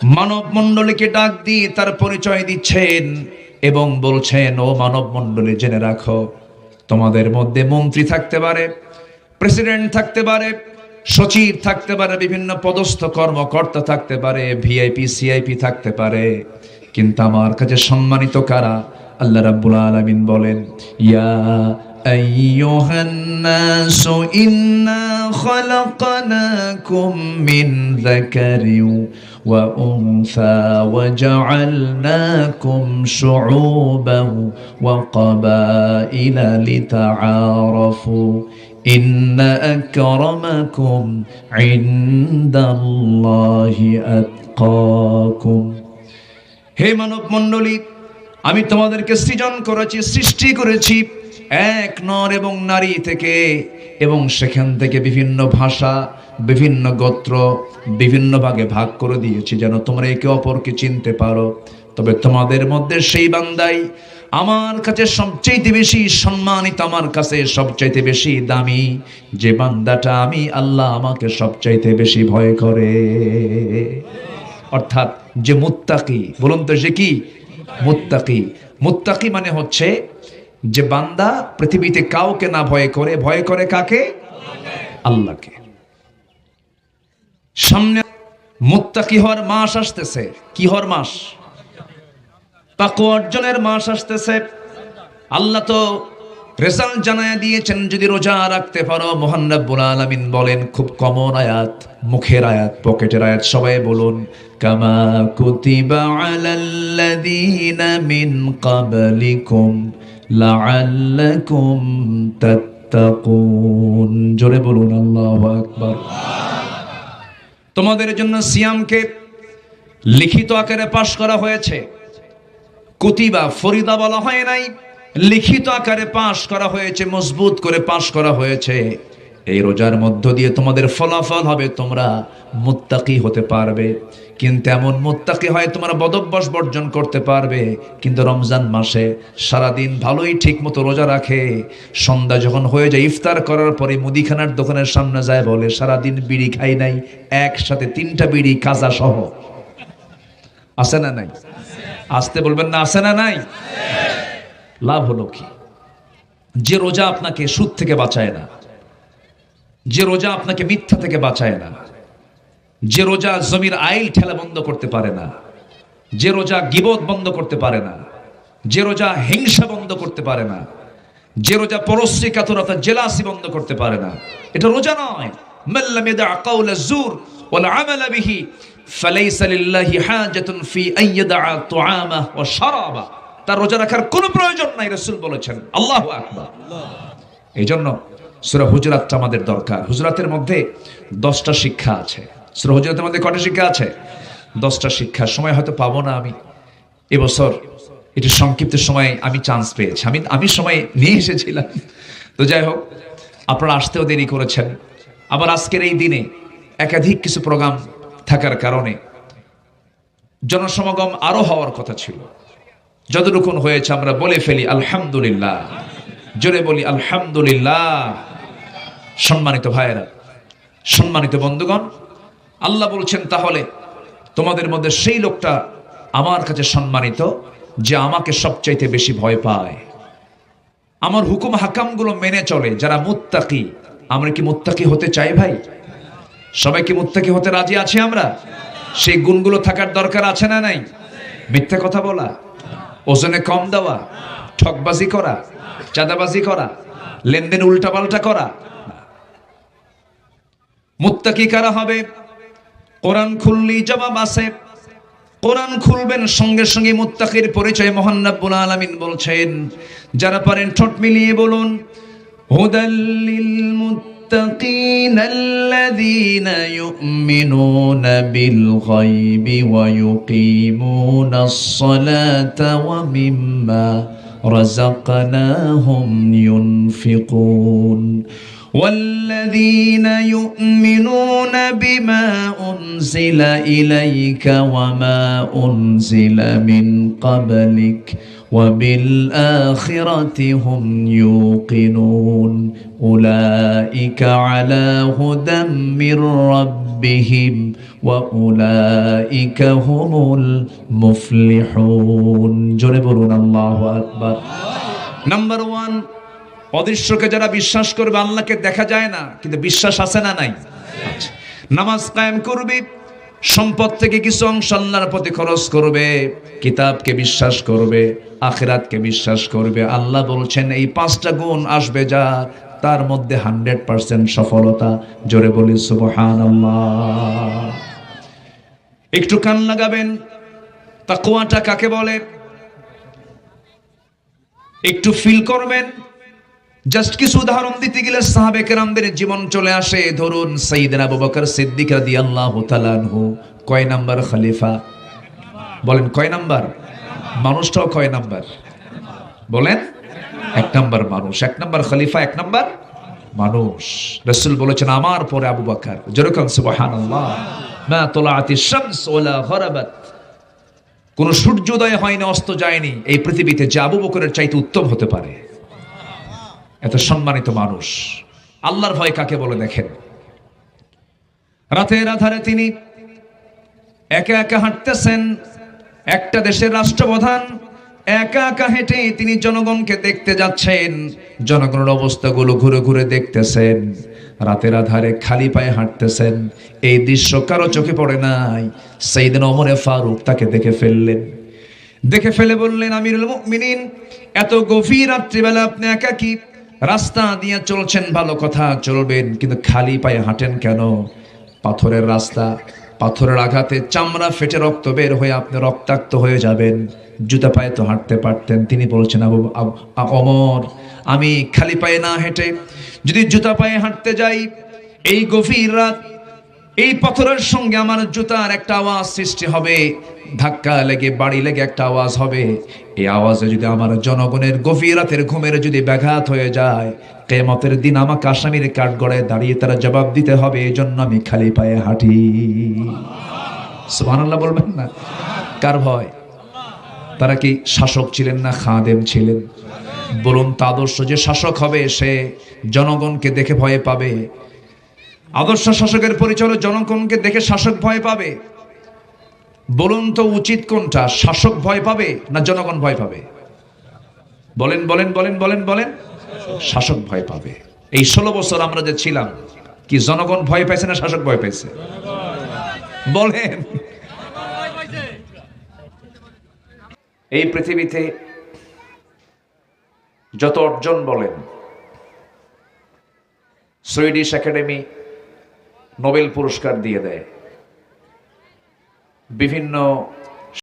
মানব মণ্ডলীকে ডাক দিয়ে তার পরিচয় দিচ্ছেন এবং বলছেন, ও মানব মণ্ডলী জেনে রাখো, তোমাদের মধ্যে মন্ত্রী থাকতে পারে, প্রেসিডেন্ট থাকতে পারে, সচিব থাকতে পারে, বিভিন্ন পদস্থ কর্মকর্তা থাকতে পারে, ভিআইপি, সিআইপি থাকতে পারে। কিন্তু আমার কাছে সম্মানিত কারা? আল্লাহ রাব্বুল আলামিন বলেন, ইয়া ইন্না খালাকনাকুম মিন যাকারিন ওয়া উনসা ওয়া জাআলনাকুম শুউবান ওয়া ক্বাবাইলা লিতাআরাফু ইন্না আকরামাকুম ইনদাল্লাহি আতকাকুম হে মানব মণ্ডলী, আমি তোমাদেরকে সৃজন করেছি, সৃষ্টি করেছি। এক নর এবং নারী থেকে এবং সেখান থেকে বিভিন্ন ভাষা, বিভিন্ন গোত্র, বিভিন্ন ভাগে ভাগ করে দিয়েছি যেন তোমরা একে অপরকে চিনতে পারো। তবে তোমাদের মধ্যে সেই বান্দাই আমার কাছে সবচাইতে বেশি সম্মানিত, আমার কাছে সবচাইতে বেশি দামি। যে বান্দাটা আমি, আল্লাহ আমাকে সবচাইতে বেশি ভয় করে। অর্থাৎ যে মুত্তাকি, বলুন তো সে কি? মুত্তাকি। মুত্তাকি মানে হচ্ছে যে বান্দা পৃথিবীতে কাউকে না ভয় করে ভয় করে কাকে? আল্লাহকে। সামনে মুত্তাকি হওয়ার মাস আসতেছে? কি হওয়ার মাস? তাকু অর্জনের মাস আসতেছে। আল্লাহ তো রেজাল্ট জানায় দিয়েছেন, যদি রোজা রাখতে পারো, মোহান রাব্বুল আলামিন বলেন, খুব কমন আয়াত, মুখের আয়াত, পকেটের আয়াত, সবাই বলুন, কামা কুতিবা আলাল্লাযীনা মিন ক্বাবলিকুম। লাআল্লাকুম তাত্তাকুন। জোরে বলুন, আল্লাহু আকবার। তোমাদের জন্য সিয়ামকে লিখিত আকারে পাশ করা হয়েছে। কুতিবা ফরিদা বলা হয় নাই, লিখিত আকারে পাশ করা হয়েছে, মজবুত করে পাশ করা হয়েছে। এই রোজার মধ্য দিয়ে তোমাদের ফলাফল হবে, তোমরা মুত্তাকি হতে পারবে। কিন্তু এমন মুত্তাকি হয় তোমরা বদভ্যাস বর্জন করতে পারবে, কিন্তু রমজান মাসে সারাদিন ভালোই ঠিক মতো রোজা রাখে। সন্ধ্যা যখন হয়ে যায়, ইফতার করার পরে মুদিখানার দোকানের সামনে যায় বলে, সারাদিন বিড়ি খাই নাই, একসাথে তিনটা বিড়ি কাজা সহ। আছে না নাই? আসতে বলবেন না, আছে না নাই? লাভ হলো কি? যে রোজা আপনাকে সুদ থেকে বাঁচায় না। যে রোজা আপনাকে মিথ্যা থেকে বাঁচায় না। যে রোজা জমির আইল ঠেলা বন্ধ করতে পারে না। যে রোজা গিবত বন্ধ করতে পারে না। যে রোজা হিংসা বন্ধ করতে পারে না। যে রোজা পরশ্রী কাতরতা জেলাসি বন্ধ করতে পারে না। এটা রোজা নয়। মাল্লাম ইয়াদা কাউলা জুর ওয়াল আমালা বিহি ফালাইসা লিল্লাহি হাজাতুন ফি আন তুআমা ওয়া শারাবা। তার রোজা রাখার কোনো প্রয়োজন নাই রাসূল বলেছেন। আল্লাহু আকবার। এই জন্য সুরা হুজরাতটা আমাদের দরকার। হুজরাতের মধ্যে দশটা শিক্ষা আছে। সুরা হুজরাতের মধ্যে কটা শিক্ষা আছে? দশটা শিক্ষা। সময় হয়তো পাবো না আমি। এবছর এটি সংক্ষিপ্ত সময় আমি চান্স পেয়েছি। আমি আমি সময় নিয়ে এসেছিলাম। তো যাই হোক, আপনারা আসতেও দেরি করেছেন। আবার আজকের এই দিনে একাধিক কিছু প্রোগ্রাম থাকার কারণে জনসমাগম আরও হওয়ার কথা ছিল। যতটুকুন হয়েছে আমরা বলে ফেলি, আলহামদুলিল্লাহ। জোরে বলি, আলহামদুলিল্লাহ। সম্মানিত ভাইয়েরা, সম্মানিত বন্ধুগণ, আল্লাহ বলছেন, তাহলে তোমাদের মধ্যে সেই লোকটা আমার কাছে সম্মানিত যে আমাকে সবচাইতে বেশি ভয় পায়। আমার হুকুম হাকামগুলো মেনে চলে, যারা মুত্তাকি। আমরা কি মুত্তাকি হতে চাই ভাই? সবাই কি মুত্তাকি হতে রাজি আছি আমরা? সেই গুণগুলো থাকার দরকার আছে না নাই? মিথ্যা কথা বলা, ওজনে কম দেওয়া ঠকবাজি করা, চাঁদাবাজি করা, লেনদেন উল্টাপাল্টা করা মুত্তাকি কারা হবে? কোরআন খুললি জবাব আছে। কোরআন খুলবেন সঙ্গে সঙ্গে মুত্তাকির পরিচয় মহান রাব্বুল আলামিন বলছেন। যারা পারেন ঠোঁট মিলিয়ে বলুন হুদাল্লিল মুত্তাকিন আল্লাযীনা ইউমিনুনা বিল গায়বি ওয়া ইউকিমুনাস সালাতা ওয়া মিম্মা রাযাকনাহুম ইউনফিকুন। والذين يؤمنون بما أنزل إليك وما أنزل من قبلك وبالآخرة هم يوقنون أولئك على هدى من ربهم وأولئك هم المفلحون. جنبرون الله أكبر. نمبر 1 অদৃশ্যকে যারা বিশ্বাস করবে, আল্লাহকে দেখা যায় না, কিন্তু বিশ্বাস আছে না নাই। নামাজ কায়েম করবে, সম্পদ থেকে কিছু অংশ আল্লাহর প্রতি খরচ করবে, কিতাবকে বিশ্বাস করবে, আখিরাতকে বিশ্বাস করবে। আল্লাহ বলছেন, এই পাঁচটা গুণ আসবে যা, তার মধ্যে হান্ড্রেড পার্সেন্ট সফলতা। জোরে বলি সুবহান একটু কান লাগাবেন। তাকুয়াটা কাকে বলে? একটু ফিল করবেন। জাস্ট কিছু উদাহরণ দিতে গেলে সাহাবে কেরামদের জীবন চলে আসে। ধরুন সঈদিন আবু বকর সিদ্দিক রাদিয়াল্লাহু তাআলা আনহু, কয় নাম্বার খলিফা? বলেন, কয় নাম্বার? মানুষটাও কয় নাম্বার? বলেন, এক নাম্বার মানুষ, এক নাম্বার খলিফা, এক নাম্বার মানুষ। রসুল বলেছেন, আমার পরে আবু বকর। যেরকম সুবহানাল্লাহ। মা তোলাআতি শামস গরাবাত। কোন সূর্যোদয় হয়নি, অস্ত যায়নি। এই পৃথিবীতে যে আবু বকরের চাইতে উত্তম হতে পারে। এত সম্মানিত মানুষ। আল্লাহর ভয় কাকে বলে দেখেন? রাতের আধারে তিনি একা একা হাঁটতেছেন, একটা দেশের রাষ্ট্রপ্রধান একা একা হেঁটে তিনি জনগণকে দেখতে যাচ্ছেন, জনগণের অবস্থাগুলো ঘুরে ঘুরে দেখতেছেন, রাতের আধারে খালি পায়ে হাঁটতেছেন, এই দৃশ্য কারও চোখে পড়ে নাই সেই দিন অমরে ফারুক তাকে দেখে ফেললেন। দেখে ফেলে বললেন, আমিরুল মুমিনিন, এত গভীর রাত্রিবেলা আপনি একাকি রাস্তা দিয়ে চলছেন ভালো কথা, চলবেন, কিন্তু খালি পায়ে হাঁটেন কেন? পাথরের রাস্তা, পাথরের আঘাতে চামড়া ফেটে রক্ত বের হয়ে আপনি রক্তাক্ত হয়ে যাবেন। জুতা পায়ে তো হাঁটতে পারতেন, তিনি বলছেন, আবু অমর, আমি খালি পায়ে না হেঁটে যদি জুতা পায়ে হাঁটতে যাই, এই গভীর রাত, এই পাথরের সঙ্গে আমার জুতার একটা আওয়াজ সৃষ্টি হবে। ধাক্কা লেগে, বাড়ি লেগে একটা আওয়াজ হবে। এই আওয়াজে যদি আমার জনগণের গভীর রাতের ঘুমের যদি ব্যাঘাত হয়ে যায় কেমতের দিন আমাকে আসামির কাঠ গড়ায় দাঁড়িয়ে তারা জবাব দিতে হবে এই জন্য আমি খালি পায়ে হাঁটি। সুবহানাল্লাহ বলবেন না? কার ভয়? তারা কি শাসক ছিলেন না খাদেম ছিলেন? বলুন তা আদর্শ যে শাসক হবে, সে জনগণকে দেখে ভয় পাবে। আদর্শ শাসকের পরিচয় জনগণকে দেখে শাসক ভয় পাবে। বলুন তো উচিত কোনটা? শাসক ভয় পাবে না জনগণ ভয় পাবে? বলেন বলেন বলেন বলেন বলেন। শাসক ভয় পাবে। এই ষোলো বছর আমরা যে ছিলাম, কি জনগণ ভয় পাইছে না শাসক ভয় পাইছে? বলেন। এই পৃথিবীতে যত অর্জন বলেন, সুইডিশ একাডেমি নোবেল পুরস্কার দিয়ে দেয়। বিভিন্ন